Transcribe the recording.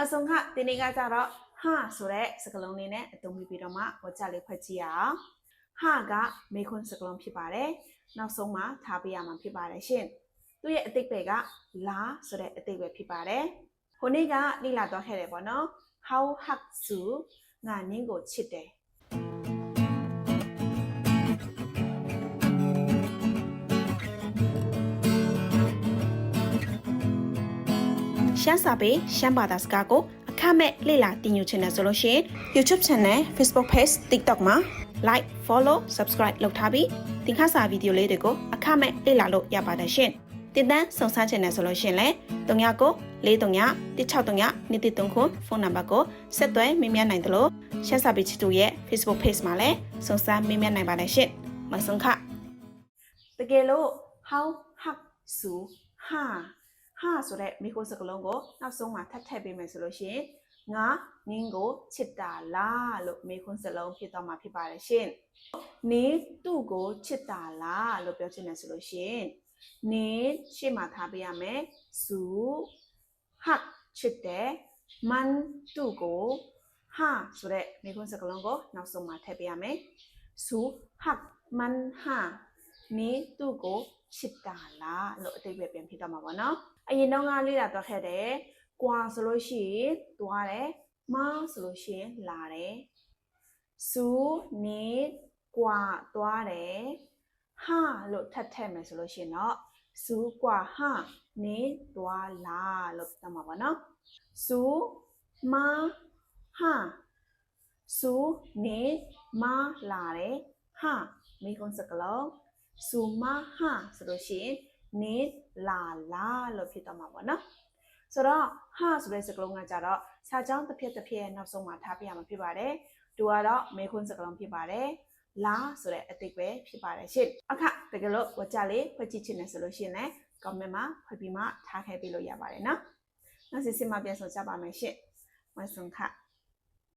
မဆုံခဒီနေ့ကကြတော့ဟာဆိုတဲ့စကားလုံးလေးနဲ့အသုံးပြုပြီးတော့မှဝကြလေးဖွက်ကြည့်ရအောင်ဟာကမေခွန်းစကားလုံးဖြစ်ပါတယ်နောက်ဆုံးမှာထားပေးရမှာဖြစ်ပါတယ်ရှင်သူ့ရဲ့အတိတ်ပဲကလာဆိုတဲ့အတိတ်ပဲဖြစ်ပါတယ်ဟိုနေ့ကလိလာသွားခဲ့တယ်ပေါ့နော် how hak su ငါနင်းကိုချစ်တယ် ရှမ်းစာပေရှမ်းဘာသာစကားကိုအခမဲ့လေ့လာတင်ယူချင်တယ်ဆိုလို့ရှိရင် YouTube Channel Facebook Page TikTok မှာ Like Follow Subscribe လုပ်ထားပြီးသင်ခန်းစာဗီဒီယိုလေးတွေကိုအခမဲ့လေ့လာလို့ရပါတယ်ရှင်။တင်တန်းစုံစမ်းချင်တယ်ဆိုလို့ရှိရင်လည်း39ကို43 163 23ခုဖုန်းနံပါတ်ကိုဆက်သွယ်မေးမြန်းနိုင်တယ်လို့ရှမ်းစာပေချစ်သူရဲ့ Facebook Page မှာလည်းစုံစမ်းမေးမြန်းနိုင်ပါတယ်ရှင်။မဆုံးခတကယ်လို့ how hak su ha ဟာဆိုတဲ့မိခိုးစကလုံးကိုနောက်ဆုံးမှာထပ်ထည့်ပေးမယ်ဆိုလို့ရှိရင်ငါနင်းကိုချစ်တာလားလို့မိခွန်းစလုံးဖြစ်သွားမှာဖြစ်ပါတယ်ရှင်။နင်းသူ့ကိုချစ်တာလားလို့ပြောချင်တယ်ဆိုလို့ရှိရင်နင်းရှေ့မှာထားပေးရမယ်။စုဟတ်ချစ်တယ်မန်သူ့ကိုဟာဆိုတဲ့မိခွန်းစကလုံးကိုနောက်ဆုံးမှာထည့်ပေးရမယ်။စုဟတ်မန်ဟာ နင်းသူ့ကိုချစ်တာလားလို့အတိတ်ပဲပြန်ဖြစ်တော့မှာပေါ့နော်အရင်တော့ငါလေ့လာသွားခဲ့တယ်။ကွာဆိုလို့ရှိရင်သွားတယ်။မဆိုလို့ရှိရင်လာတယ်။စူနေကွာသွားတယ်။ဟာလို့ထပ်ထည့်မယ်ဆိုလို့ရှိရင်တော့စူကွာဟာနေသွားလာလို့ပြောမှာပါနော်။စူမဟာစူနေမလာတယ်။ဟာမိကုန်းစကလုံး စူမဟာဆိုလို့ရှိရင်နေလာလာလို့ဖြစ်တော့မှာပေါ့နော်ဆိုတော့ဟာဆိုတဲ့စကားလုံးကကြတော့စာကြောင်းတစ်ဖြက်တစ်ဖြက်နောက်ဆုံးမှာထားပြရမှာဖြစ်ပါတယ်တူကတော့မေခွန်းစကားလုံးဖြစ်ပါတယ်လာဆိုတဲ့အတိတ်ပဲဖြစ်ပါတယ်ရှင့်အခတကယ်လို့ဝကြလေးဖွက်ကြည့်ချင်တယ်ဆိုလို့ရှိရင်လည်း comment မှာဖွက်ပြီးမှထားခဲ့ပေးလို့ရပါတယ်နော်နောက်စီစစ်မှပြန်ဆောင်ကြပါမယ်ရှင့်ဝတ်ဆုံခ